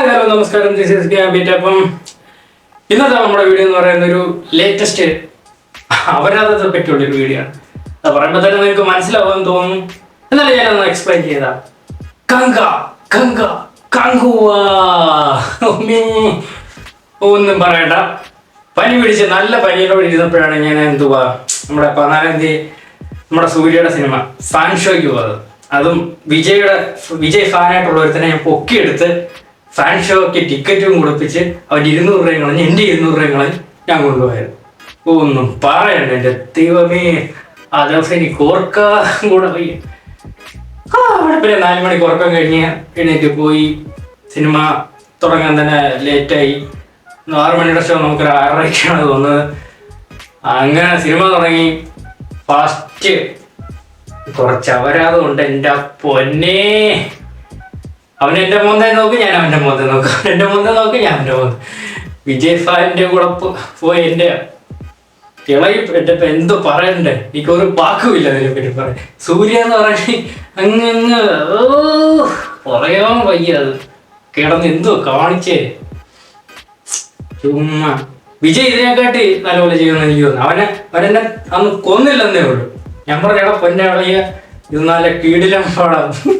Hello നമസ്കാരം. This is അപ്പം ഇന്നത്തെ നമ്മുടെ വീഡിയോ എന്ന് പറയുന്ന ഒരു ലേറ്റസ്റ്റ് അപരാധത്തെ പറ്റിയുള്ള ഒരു വീഡിയോ ആണ്. അത് പറയുമ്പോൾ തന്നെ നിങ്ങൾക്ക് മനസ്സിലാവുമെന്ന് തോന്നുന്നു എന്നാലും ഞാനൊന്ന് എക്സ്പ്ലെയിൻ ചെയ്ത. കങ്ക കങ്ക കങ്കുവാ. ഒന്നും പറയണ്ട. പനി പിടിച്ച് നല്ല പനിയിലോട് ഇരുന്നപ്പോഴാണ് ഞാൻ എന്തുവാ? നമ്മുടെ പതിനാലാം തീയതി നമ്മുടെ സൂര്യയുടെ സിനിമ ഫാൻ ഷോയ്ക്ക് പോകുന്നത് അതും വിജയുടെ വിജയ് ഫാനായിട്ടുള്ള ഒരുത്തനെ ഞാൻ പൊക്കിയെടുത്ത് ഫാൻ ഷോയ്ക്ക് ടിക്കറ്റും കൊടുപ്പിച്ച് അവൻ ഇരുന്നൂറ് രൂപയും കളഞ്ഞ് എന്റെ ഇരുന്നൂറ് രൂപയും കളഞ്ഞ് ഞാൻ കൊണ്ടുപോയത്. ഒന്നും പറയണ്ട എന്റെ ദൈവമേ. ആ ദിവസം എനിക്ക് ഓർക്കാൻ കൂടെ വയ്യ. പിന്നെ നാല് മണിക്ക് ഉറക്കം കഴിഞ്ഞ് എണീറ്റ് പോയി. സിനിമ തുടങ്ങാൻ തന്നെ ലേറ്റായി ആറ് മണിയുടെ ഷോ നമുക്ക് ഒരു ആറരയ്ക്കാണ് തോന്നുന്നത്. അങ്ങനെ സിനിമ തുടങ്ങി. ഫാസ്റ്റ് കുറച്ച് അപരാധം ഉണ്ട് എന്റെ പൊന്നേ. അവൻ എന്റെ മോന്തെ നോക്ക് ഞാൻ അവന്റെ മോന്തെ നോക്കും. അവൻ എന്റെ മോന്തെ നോക്ക് ഞാൻ അവന്റെ മോന്തെ വിജയ് സാറിന്റെ കൂടെ പോയി എന്റെ ഇളകി ഇപ്പൊ എന്തോ പറയണ്ടേ? എനിക്ക് ഒരു വാക്കുമില്ല അതിനെ പറ്റി പറയാൻ. സൂര്യ എന്ന് പറഞ്ഞ അങ്ങ് ഓ പറയാൻ വയ്യ അത്. കിടന്ന് എന്തോ കാണിച്ചേ. ചുമ്മാ. വിജയ് ഇതിനെക്കാട്ടി നല്ലപോലെ ചെയ്യുമെന്ന് എനിക്ക് തോന്നുന്നു. അവനെ അവനെന്നെ അന്ന് കൊന്നില്ലെന്നേ ഉള്ളൂ. ഞാൻ പറഞ്ഞ പൊന്നെ ഇളകിയ ഇത് നല്ല കീടിലം പാടാം.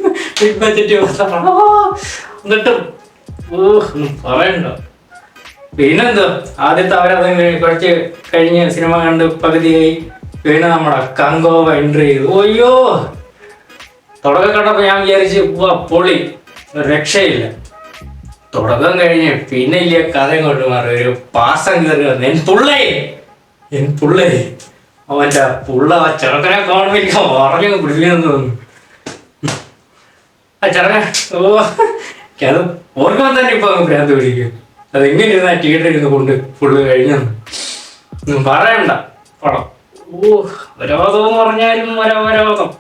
പറയണ്ട? പിന്നെന്തോ ആദ്യത്തെ അവരത് കുറച്ച് കഴിഞ്ഞ് സിനിമ കണ്ട് പകുതിയായി. പിന്നെ നമ്മുടെ കങ്കോവ എൻട്രി ചെയ്തു. അയ്യോ തുടക്കം കണ്ടപ്പോ ഞാൻ വിചാരിച്ച് പൊളി രക്ഷയില്ല. തുടക്കം കഴിഞ്ഞ് പിന്നെ ഇല്ല കഥ കൊണ്ട് മാറി. ഒരു പാസം കയറി വന്നു എൻ പുള്ളേ എൻ പുള്ളേ. അവന്റെ പുള്ള ചെറുക്കനെ കാണുമ്പോൾ എനിക്ക് പിടിക്കുന്നു തോന്നുന്നു. ചെറുക്കൻ ഓ. അത് ഓർക്കാൻ തന്നെ ഇപ്പൊ ഭ്രാന്ത് പിടിക്കും അത് എങ്ങനെ തിയേറ്ററിൽ ഇരുന്ന് കൊണ്ട് ഫുള്ള് കഴിഞ്ഞു. പറയണ്ട. പടം ഓ വിരോധം എന്ന് പറഞ്ഞാലും ഒരവരോധം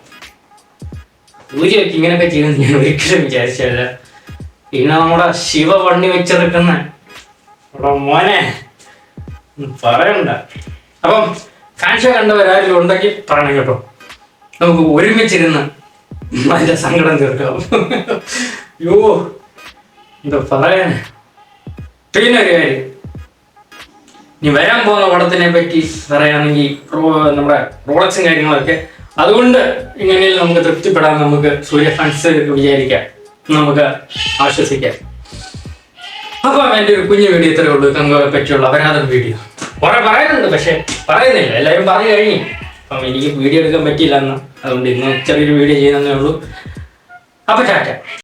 സൂര്യൊക്കെ ഇങ്ങനെയൊക്കെ ചെയ്യുന്നത് ഞാൻ ഒരിക്കലും വിചാരിച്ചല്ല പിന്നെ നമ്മുടെ ശിവ പണി വെച്ചെടുക്കുന്ന ഇവിടെ മോനെ. പറയണ്ട. അപ്പം ഫാൻ ഷോ കണ്ടവരാരും ഉണ്ടെങ്കിൽ പറയണം കേട്ടോ. നമുക്ക് ഒരുമിച്ചിരുന്ന് അതിന്റെ സങ്കടം തീർക്കാം. യോ എന്താ പറയാൻ പിന്നെ ഒരു കാര്യം. ഇനി വരാൻ പോകുന്ന പടത്തിനെ പറ്റി പറയുകയാണെങ്കിൽ നമ്മുടെ റോളക്സും കാര്യങ്ങളൊക്കെ. അതുകൊണ്ട് ഇങ്ങനെയും നമുക്ക് തൃപ്തിപ്പെടാൻ നമുക്ക് സൂര്യ ഫാൻസ് വിചാരിക്കാം. നമുക്ക് ആശ്വസിക്കാം. അപ്പൊ എന്റെ ഒരു കുഞ്ഞു വീഡിയോ ഇത്രയേ ഉള്ളൂ. കങ്കോയെ പറ്റിയുള്ള അപരാധം വീഡിയോ. കുറെ പറയുന്നുണ്ട് പക്ഷെ പറയുന്നില്ല. എല്ലാവരും പറഞ്ഞു കഴിഞ്ഞു. അപ്പം എനിക്ക് വീഡിയോ എടുക്കാൻ പറ്റിയില്ല എന്ന് അതുകൊണ്ട് ഇന്ന് ചെറിയൊരു വീഡിയോ ചെയ്യുന്നതേ ഉള്ളൂ. അപ്പം ടാറ്റ